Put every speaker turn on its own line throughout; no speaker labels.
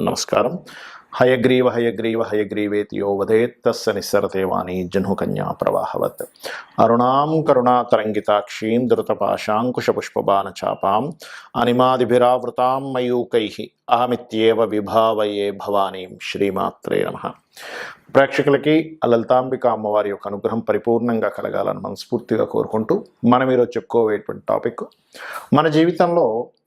నమస్కారం. హయగ్రీవ హయగ్రీవ హయగ్రీవేతి యో వదేత్తస్స నిస్సరతే వాణి జహ్నుకన్యా ప్రవాహవత్. అరుణాం కరుణాతరంగితాక్షీం ధృతపాశాంకుశపుష్పబాణ చాపాం అనిమాదిభిరావృతాం మయూకై అహమిత్యేవ విభావయే భవానీం శ్రీమాత్రే నమ. ప్రేక్షకులకి లలితాంబిక అమ్మవారి యొక్క అనుగ్రహం పరిపూర్ణంగా కలగాలని మనస్ఫూర్తిగా కోరుకుంటూ మనం ఈరోజు చెప్పుకోవేటువంటి టాపిక్ మన జీవితంలో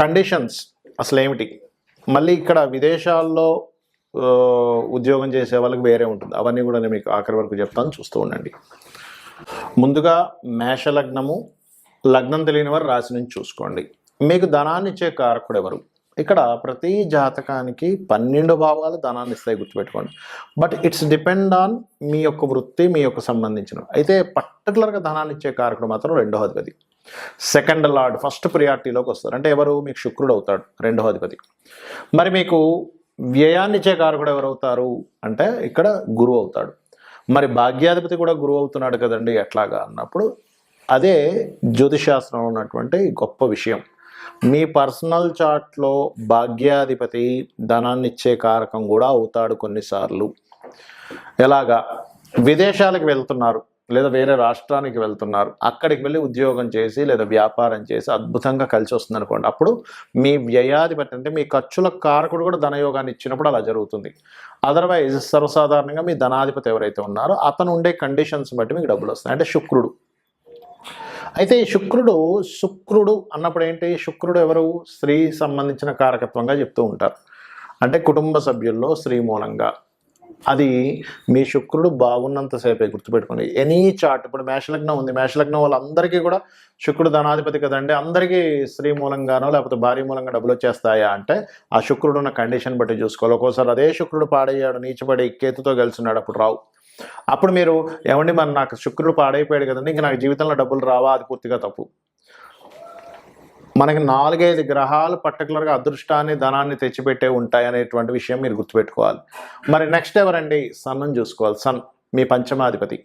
కండిషన్స్ అసలు ఏమిటి మళ్ళీ ఇక్కడ విదేశాల్లో ఉద్యోగం చేసే వాళ్ళకి వేరే ఉంటుంది. అవన్నీ కూడా నేను మీకు ఆఖరి వరకు చెప్తాను. చూస్తూ ఉండండి. ముందుగా మేష లగ్నము. లగ్నం తెలియని వారు రాశి నుంచి చూసుకోండి. మీకు ధనాన్ని ఇచ్చే కారకుడు ఎవరు? ఇక్కడ ప్రతి జాతకానికి పన్నెండు భావాలు ధనాన్ని ఇస్తాయి గుర్తుపెట్టుకోండి. బట్ ఇట్స్ డిపెండ్ ఆన్ మీ యొక్క వృత్తి మీ యొక్క సంబంధించిన. అయితే పర్టికులర్గా ధనాన్ని ఇచ్చే కారకుడు మాత్రం రెండో అధిపతి సెకండ్ లార్డ్ ఫస్ట్ ప్రియారిటీలోకి వస్తారు. అంటే ఎవరు? మీకు శుక్రుడు అవుతాడు రెండో అధిపతి. మరి మీకు వ్యయాన్నిచ్చే కారకుడు ఎవరు అవుతారు అంటే ఇక్కడ గురువు అవుతాడు. మరి భాగ్యాధిపతి కూడా గురువు అవుతున్నాడు కదండి ఎట్లాగా అన్నప్పుడు అదే జ్యోతిశాస్త్రంలో ఉన్నటువంటి గొప్ప విషయం. మీ పర్సనల్ చార్ట్లో భాగ్యాధిపతి ధనాన్నిచ్చే కారకం కూడా అవుతాడు కొన్నిసార్లు. ఎలాగా? విదేశాలకు వెళ్తున్నారు. లేదా వేరే రాష్ట్రానికి వెళ్తున్నారు అక్కడికి వెళ్ళి ఉద్యోగం చేసి లేదా వ్యాపారం చేసి అద్భుతంగా కలిసి వస్తుంది అనుకోండి అప్పుడు మీ వ్యయాధిపతి అంటే మీ ఖర్చుల కారకుడు కూడా ధనయోగాన్ని ఇచ్చినప్పుడు అలా జరుగుతుంది. అదర్వైజ్ సర్వసాధారణంగా మీ ధనాధిపతి ఎవరైతే ఉన్నారో అతను ఉండే కండిషన్స్ బట్టి మీకు డబ్బులు వస్తాయి. అంటే శుక్రుడు. అయితే ఈ శుక్రుడు శుక్రుడు అన్నప్పుడు ఏంటి? శుక్రుడు ఎవరు? స్త్రీ సంబంధించిన కారకత్వంగా చెప్తూ ఉంటారు. అంటే కుటుంబ సభ్యుల్లో స్త్రీ మూలంగా అది మీ శుక్రుడు బాగున్నంతసేపే గుర్తుపెట్టుకోండి. ఎనీ చార్ట్ ఇప్పుడు మేషలగ్నం ఉంది. మేషలగ్నం వాళ్ళందరికీ కూడా శుక్రుడు ధనాధిపతి కదండి. అందరికీ స్త్రీ మూలంగానో లేకపోతే భార్య మూలంగా డబ్బులు వచ్చేస్తాయా అంటే ఆ శుక్రుడు ఉన్న కండిషన్ బట్టి చూసుకోవాలి. ఒక్కోసారి అదే శుక్రుడు పాడయ్యాడు నీచబడి కేతుతో గెలిచినాడు అప్పుడు రావు. అప్పుడు మీరు ఏమండి మరి నాకు శుక్రుడు పాడైపోయాడు కదండి ఇంక నాకు జీవితంలో డబ్బులు రావా? అది పూర్తిగా తప్పు. మనకి నాలుగైదు గ్రహాలు పర్టికులర్గా అదృష్టాన్ని ధనాన్ని తెచ్చిపెట్టే ఉంటాయి అనేటువంటి విషయం మీరు గుర్తుపెట్టుకోవాలి. మరి నెక్స్ట్ ఎవరండి? సన్ను చూసుకోవాలి. సన్ మీ పంచమాధిపతి.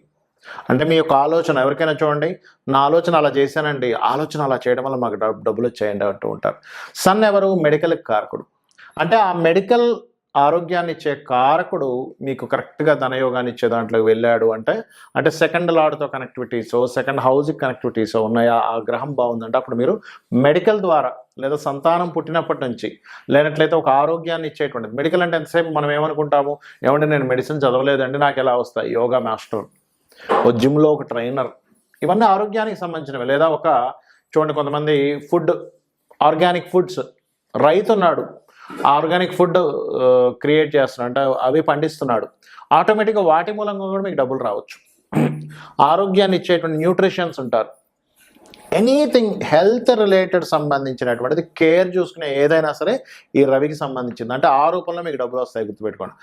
అంటే మీ యొక్క ఆలోచన ఎవరికైనా చూడండి నా ఆలోచన అలా చేశానండి ఆలోచన అలా చేయడం వల్ల మాకు డబ్బులు వచ్చాయండి అంటూ ఉంటారు. సన్ ఎవరు? మెడికల్ కారకుడు. అంటే ఆ మెడికల్ ఆరోగ్యాన్ని ఇచ్చే కారకుడు మీకు కరెక్ట్గా ధనయోగాన్ని ఇచ్చే దాంట్లోకి వెళ్ళాడు అంటే అంటే సెకండ్ లాడ్తో కనెక్టివిటీస్ సెకండ్ హౌస్కి కనెక్టివిటీస్ ఉన్నాయా? ఆ గ్రహం బాగుందంటే అప్పుడు మీరు మెడికల్ ద్వారా లేదా సంతానం పుట్టినప్పటి నుంచి లేనట్లయితే ఒక ఆరోగ్యాన్ని ఇచ్చేటువంటిది. మెడికల్ అంటే ఎంతసేపు మనం ఏమనుకుంటాము? ఏమంటే నేను మెడిసిన్ చదవలేదండి నాకు ఎలా వస్తాయి? యోగా మాస్టర్ ఓ జిమ్లో ఒక ట్రైనర్. ఇవన్నీ ఆరోగ్యానికి సంబంధించినవి. లేదా ఒక చూడండి కొంతమంది ఫుడ్ ఆర్గానిక్ ఫుడ్స్. రైతు ఉన్నాడు. ఆర్గానిక్ ఫుడ్ క్రియేట్ చేస్తున్నాడు అంటే అవి పండిస్తున్నాడు. ఆటోమేటిక్గా వాటి మూలంగా కూడా మీకు డబ్బులు రావచ్చు. ఆరోగ్యాన్ని ఇచ్చేటువంటి న్యూట్రిషన్స్ ఉంటారు. ఎనీథింగ్ హెల్త్ రిలేటెడ్ సంబంధించినటువంటిది కేర్ చూసుకునే ఏదైనా సరే ఈ రవికి సంబంధించింది. అంటే ఆ రూపంలో మీకు డబ్బులు వస్తాయి గుర్తుపెట్టుకోండి.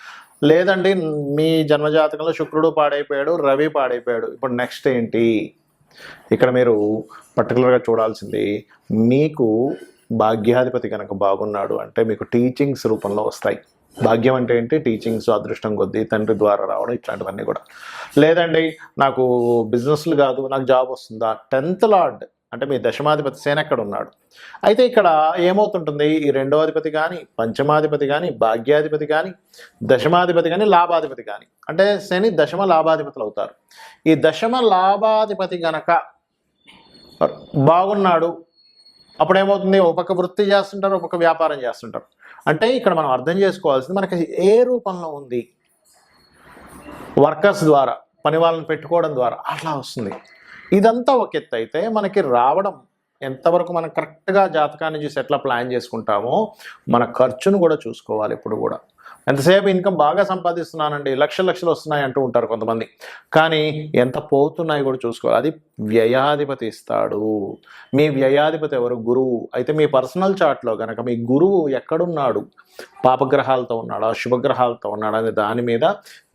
లేదండి మీ జన్మజాతకంలో శుక్రుడు పాడైపోయాడు రవి పాడైపోయాడు. ఇప్పుడు నెక్స్ట్ ఏంటి? ఇక్కడ మీరు పర్టికులర్గా చూడాల్సింది మీకు భాగ్యాధిపతి కనుక బాగున్నాడు అంటే మీకు టీచింగ్స్ రూపంలో వస్తాయి. భాగ్యం అంటే ఏంటి? టీచింగ్స్ అదృష్టం కొద్దీ తండ్రి ద్వారా రావడం ఇట్లాంటివన్నీ కూడా. లేదండి నాకు బిజినెస్లు కాదు నాకు జాబ్ వస్తుందా? టెన్త్ లార్డ్ అంటే మీ దశమాధిపతి సేన ఎక్కడ ఉన్నాడు? అయితే ఇక్కడ ఏమవుతుంటుంది? ఈ రెండో అధిపతి కానీ పంచమాధిపతి కానీ భాగ్యాధిపతి కానీ దశమాధిపతి కానీ లాభాధిపతి కానీ అంటే శని దశమ లాభాధిపతులు అవుతారు. ఈ దశమ లాభాధిపతి గనక బాగున్నాడు అప్పుడు ఏమవుతుంది ఒక వృత్తి చేస్తుంటారు ఒక వ్యాపారం చేస్తుంటారు. అంటే ఇక్కడ మనం అర్థం చేసుకోవాల్సింది మనకి ఏ రూపంలో ఉంది? వర్కర్స్ ద్వారా పని వాళ్ళని పెట్టుకోవడం ద్వారా అట్లా వస్తుంది. ఇదంతా ఒక ఎత్తు అయితే మనకి రావడం ఎంతవరకు మనం కరెక్ట్గా జాతకాన్ని చూసి ఎట్లా ప్లాన్ చేసుకుంటామో మన ఖర్చును కూడా చూసుకోవాలి ఇప్పుడు కూడా. ఎంతసేపు ఇన్కమ్ బాగా సంపాదిస్తున్నానండి లక్షలు లక్షలు వస్తున్నాయి అంటూ ఉంటారు కొంతమంది. కానీ ఎంత పోతున్నాయి కూడా చూసుకోవాలి. అది వ్యయాధిపతి ఇస్తాడు. మీ వ్యయాధిపతి ఎవరు? గురువు. అయితే మీ పర్సనల్ చార్ట్లో కనుక మీ గురువు ఎక్కడున్నాడు? పాపగ్రహాలతో ఉన్నాడా? శుభగ్రహాలతో ఉన్నాడా? అనే దాని మీద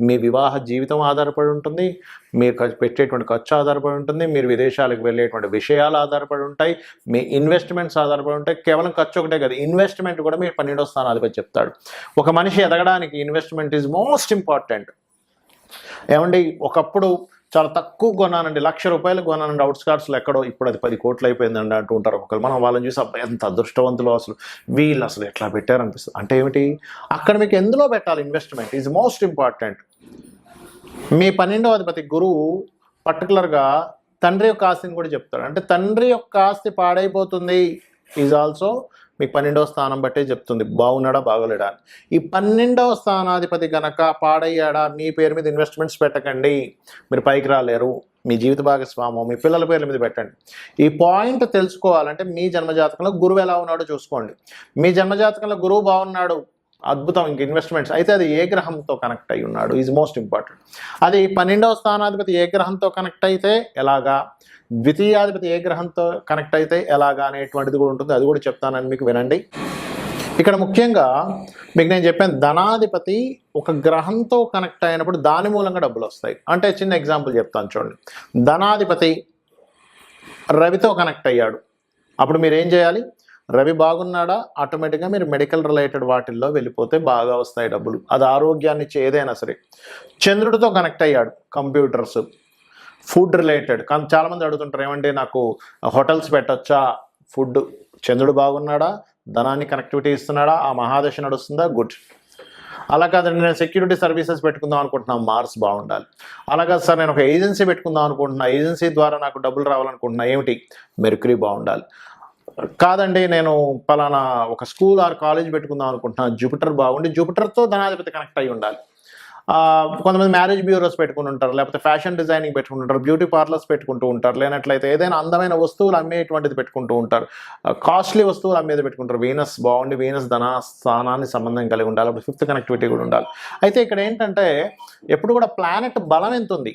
మీ వివాహ జీవితం ఆధారపడి ఉంటుంది. మీరు ఖర్చు పెట్టేటువంటి ఖర్చు ఆధారపడి ఉంటుంది మీరు విదేశాలకు వెళ్ళేటువంటి విషయాలు ఆధారపడి ఉంటాయి మీ ఇన్వెస్ట్మెంట్స్ ఆధారపడి ఉంటాయి. కేవలం ఖర్చు ఒకటే కదా ఇన్వెస్ట్మెంట్ కూడా మీరు పన్నెండో స్థానాధిపతి చెప్తాడు. ఒక మనిషి ఎదగడానికి ఇన్వెస్ట్మెంట్ ఈజ్ మోస్ట్ ఇంపార్టెంట్. ఏమండి ఒకప్పుడు చాలా తక్కువ కొన్నానండి లక్ష రూపాయలు కొన్నానండి అవుట్స్కార్ట్స్లో ఎక్కడో ఇప్పుడు అది పది కోట్లు అయిపోయిందండి అంటూ ఉంటారు ఒకరు మనం వాళ్ళని చూసి అబ్బాయి ఎంత అదృష్టవంతులు అసలు. వీళ్ళు అసలు ఎట్లా పెట్టారనిపిస్తుంది? అంటే ఏమిటి? అక్కడ మీకు ఎందులో పెట్టాలి? Investment is most important. మీ పన్నెండవ అధిపతి గురువు పర్టికులర్గా తండ్రి యొక్క ఆస్తిని కూడా చెప్తాడు. అంటే తండ్రి యొక్క ఆస్తి పాడైపోతుంది ఈజ్ ఆల్సో మీకు పన్నెండవ స్థానం బట్టే చెప్తుంది. బాగున్నాడా బాగోలేడా? ఈ పన్నెండవ స్థానాధిపతి గనక పాడయ్యాడా మీ పేరు మీద ఇన్వెస్ట్మెంట్స్ పెట్టకండి. మీరు పైకి రాలేరు. మీ జీవిత భాగస్వామం మీ పిల్లల పేర్ల మీద పెట్టండి. ఈ పాయింట్ తెలుసుకోవాలంటే మీ జన్మజాతకంలో గురువు ఎలా ఉన్నాడో చూసుకోండి. మీ జన్మజాతకంలో గురువు బాగున్నాడు. అద్భుతం ఇంక ఇన్వెస్ట్మెంట్స్ అయితే అది ఏ గ్రహంతో కనెక్ట్ అయి ఉన్నాడు? ఈజ్ మోస్ట్ ఇంపార్టెంట్ అది పన్నెండవ స్థానాధిపతి ఏ గ్రహంతో కనెక్ట్ అయితే ఎలాగా? ద్వితీయాధిపతి ఏ గ్రహంతో కనెక్ట్ అయితే ఎలాగా అనేటువంటిది కూడా ఉంటుంది. అది కూడా చెప్తానని మీకు వినండి. ఇక్కడ ముఖ్యంగా మీకు నేను చెప్పాను ధనాధిపతి ఒక గ్రహంతో కనెక్ట్ అయినప్పుడు దాని మూలంగా డబ్బులు వస్తాయి. అంటే చిన్న ఎగ్జాంపుల్ చెప్తాను చూడండి. ధనాధిపతి రవితో కనెక్ట్ అయ్యాడు. అప్పుడు మీరు ఏం చేయాలి? రవి బాగున్నాడా? ఆటోమేటిక్గా మీరు మెడికల్ రిలేటెడ్ వాటిల్లో వెళ్ళిపోతే బాగా వస్తాయి డబ్బులు. అది ఆరోగ్యాన్ని ఇచ్చే ఏదైనా సరే. చంద్రుడితో కనెక్ట్ అయ్యాడు కంప్యూటర్స్ ఫుడ్ రిలేటెడ్ కానీ చాలామంది అడుగుతుంటారు ఏమంటే నాకు హోటల్స్ పెట్టొచ్చా? ఫుడ్ చంద్రుడు బాగున్నాడా? ధనాన్ని కనెక్టివిటీ ఇస్తున్నాడా? ఆ మహాదశ నడుస్తుందా? గుడ్ అలా కాదండి నేను సెక్యూరిటీ సర్వీసెస్ పెట్టుకుందాం అనుకుంటున్నాను. మార్స్ బాగుండాలి. అలా కాదు సార్ నేను ఒక ఏజెన్సీ పెట్టుకుందాం అనుకుంటున్నా. ఏజెన్సీ ద్వారా నాకు డబ్బులు రావాలనుకుంటున్నా. ఏమిటి? మెర్క్యూరీ బాగుండాలి. కాదండి నేను పలానా ఒక స్కూల్ ఆర్ కాలేజ్ పెట్టుకుందాం అనుకుంటున్నాను. జూపిటర్ బాగుండి జూపిటర్తో ధనాధిపతి కనెక్ట్ అయి ఉండాలి. కొంతమంది మ్యారేజ్ బ్యూరోస్ పెట్టుకుని ఉంటారు లేకపోతే ఫ్యాషన్ డిజైనింగ్ పెట్టుకుని ఉంటారు బ్యూటీ పార్లర్స్ పెట్టుకుంటూ ఉంటారు లేనట్లయితే ఏదైనా అందమైన వస్తువులు అమ్మేటువంటిది పెట్టుకుంటూ ఉంటారు. కాస్ట్లీ వస్తువులు అమ్మేది పెట్టుకుంటారు. వీనస్ బాగుండి వీనస్ ధన స్థానాన్ని సంబంధం కలిగి ఉండాలి అప్పుడు ఫిఫ్త్ కనెక్టివిటీ కూడా ఉండాలి. అయితే ఇక్కడ ఏంటంటే ఎప్పుడు కూడా ప్లానెట్ బలం ఎంత ఉంది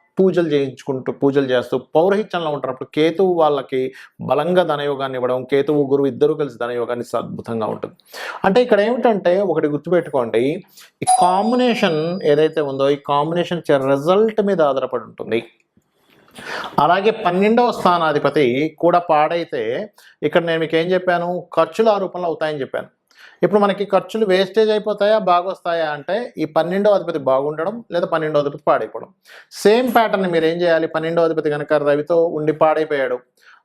పూజలు చేయించుకుంటూ పూజలు చేస్తూ పౌరహిత్యంలో ఉంటున్నప్పుడు కేతువు వాళ్ళకి బలంగా ధనయోగాన్ని ఇవ్వడం కేతువు గురువు ఇద్దరు కలిసి ధనయోగాన్ని అద్భుతంగా ఉంటుంది. అంటే ఇక్కడ ఏమిటంటే ఒకటి గుర్తుపెట్టుకోండి ఈ కాంబినేషన్ ఏదైతే ఉందో ఈ కాంబినేషన్ రిజల్ట్ మీద ఆధారపడి ఉంటుంది. అలాగే పన్నెండవ స్థానాధిపతి కూడా పాడైతే ఇక్కడ నేను మీకు ఏం చెప్పాను? ఖర్చులు ఆ రూపంలో అవుతాయని చెప్పాను. ఇప్పుడు మనకి ఖర్చులు వేస్టేజ్ అయిపోతాయా? బాగొస్తాయా? అంటే ఈ పన్నెండవ అధిపతి బాగుండడం లేదా పన్నెండవ అధిపతి పాడైపోవడం. సేమ్ ప్యాటర్న్ మీరు ఏం చేయాలి? పన్నెండవ అధిపతి కనుక రవితో ఉండి పాడైపోయాడు.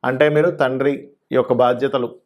అంటే మీరు తండ్రి యొక్క బాధ్యతలు.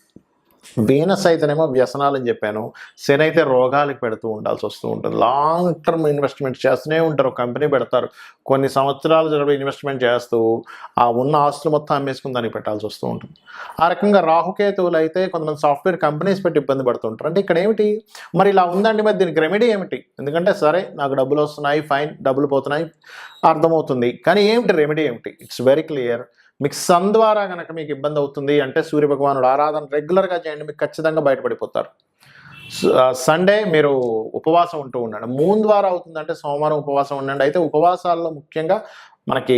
వీనస్ అయితేనేమో వ్యసనాలు అని చెప్పాను. శని అయితే రోగాలకు పెడుతూ ఉండాల్సి వస్తూ ఉంటుంది. లాంగ్ టర్మ్ ఇన్వెస్ట్మెంట్ చేస్తూనే ఉంటారు. కంపెనీ పెడతారు. కొన్ని సంవత్సరాలు జరిపి ఇన్వెస్ట్మెంట్ చేస్తూ ఆ ఉన్న ఆస్తులు మొత్తం అమ్మేసుకుని దానికి పెట్టాల్సి వస్తూ ఉంటుంది. ఆ రకంగా రాహుకేతువులు అయితే కొంతమంది సాఫ్ట్వేర్ కంపెనీస్ పెట్టి ఇబ్బంది పడుతుంటారు అంటే ఇక్కడ ఏమిటి? మరి ఇలా ఉందండి మరి దీనికి రెమెడీ ఏమిటి? ఎందుకంటే సరే నాకు డబ్బులు వస్తున్నాయి ఫైన్ డబ్బులు పోతున్నాయి అర్థమవుతుంది. కానీ ఏమిటి రెమెడీ ఏమిటి? ఇట్స్ వెరీ క్లియర్ మీకు సన్ ద్వారా కనుక మీకు ఇబ్బంది అవుతుంది అంటే సూర్య భగవానుడు ఆరాధన రెగ్యులర్గా చేయండి మీకు ఖచ్చితంగా బయటపడిపోతారు. సండే మీరు ఉపవాసం ఉంటూ ఉండండి. మూన్ ద్వారా అవుతుందంటే సోమవారం ఉపవాసం ఉండండి. అయితే ఉపవాసాల్లో ముఖ్యంగా మనకి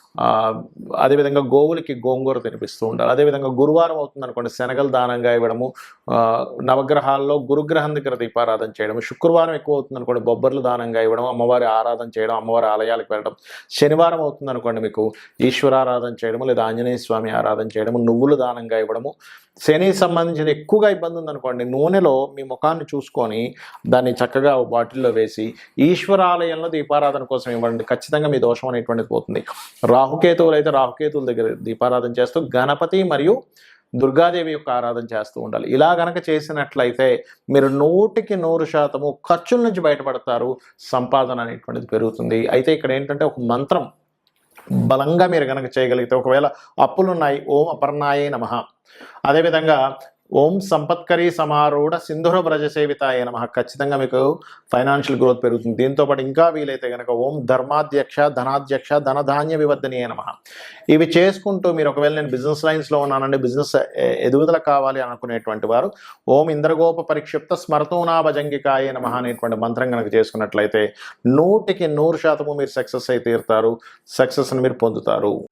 అదేవిధంగా గోవులకి గోంగూర తినిపిస్తూ ఉండాలి. అదేవిధంగా గురువారం అవుతుంది అనుకోండి శనగలు దానంగా ఇవ్వడము నవగ్రహాల్లో గురుగ్రహం దగ్గర దీపారాధన చేయడం శుక్రవారం ఎక్కువ అవుతుంది అనుకోండి బొబ్బర్లు దానంగా ఇవ్వడం అమ్మవారి ఆరాధన చేయడం అమ్మవారి ఆలయాలకు వెళ్ళడం శనివారం అవుతుంది అనుకోండి మీకు ఈశ్వరారాధన చేయడము లేదా ఆంజనేయ స్వామి ఆరాధన చేయడము నువ్వులు దానంగా ఇవ్వడము శనికి సంబంధించిన ఎక్కువగా ఇబ్బంది ఉందనుకోండి నూనెలో మీ ముఖాన్ని చూసుకొని దాన్ని చక్కగా బాటిల్లో వేసి ఈశ్వరాలయంలో దీపారాధన కోసం ఇవ్వండి. ఖచ్చితంగా మీ దోషం అనేటువంటిది పోతుంది. రాహుకేతువులు అయితే రాహుకేతువుల దగ్గర దీపారాధన చేస్తూ గణపతి మరియు దుర్గాదేవి యొక్క ఆరాధన చేస్తూ ఉండాలి. ఇలా గనక చేసినట్లయితే మీరు నూటికి నూరు శాతము ఖర్చుల నుంచి బయటపడతారు. సంపాదన అనేటువంటిది పెరుగుతుంది. అయితే ఇక్కడ ఏంటంటే ఒక మంత్రం బలంగా మీరు కనుక చేయగలిగితే ఒకవేళ అప్పులున్నాయి ఓం అపర్ణాయే నమ. అదేవిధంగా ఓం సంపత్కరీ సమారూఢ సింధుర బ్రజ సేవితాయ నమ. ఖచ్చితంగా మీకు ఫైనాన్షియల్ గ్రోత్ పెరుగుతుంది. దీంతో పాటు ఇంకా వీలైతే కనుక ఓం ధర్మాధ్యక్ష ధనాధ్యక్ష ధనధాన్య వివర్ధనీయ నమ. ఇవి చేసుకుంటూ మీరు ఒకవేళ నేను బిజినెస్ లైన్స్లో ఉన్నానండి బిజినెస్ ఎదుగుదల కావాలి అనుకునేటువంటి వారు ఓం ఇంద్రగోప పరిక్షిప్త స్మరతూనా భజంగికాయ నమ అనేటువంటి మంత్రం కనుక చేసుకున్నట్లయితే నూటికి నూరు శాతము మీరు సక్సెస్ అయి తీరుతారు. సక్సెస్ని మీరు పొందుతారు.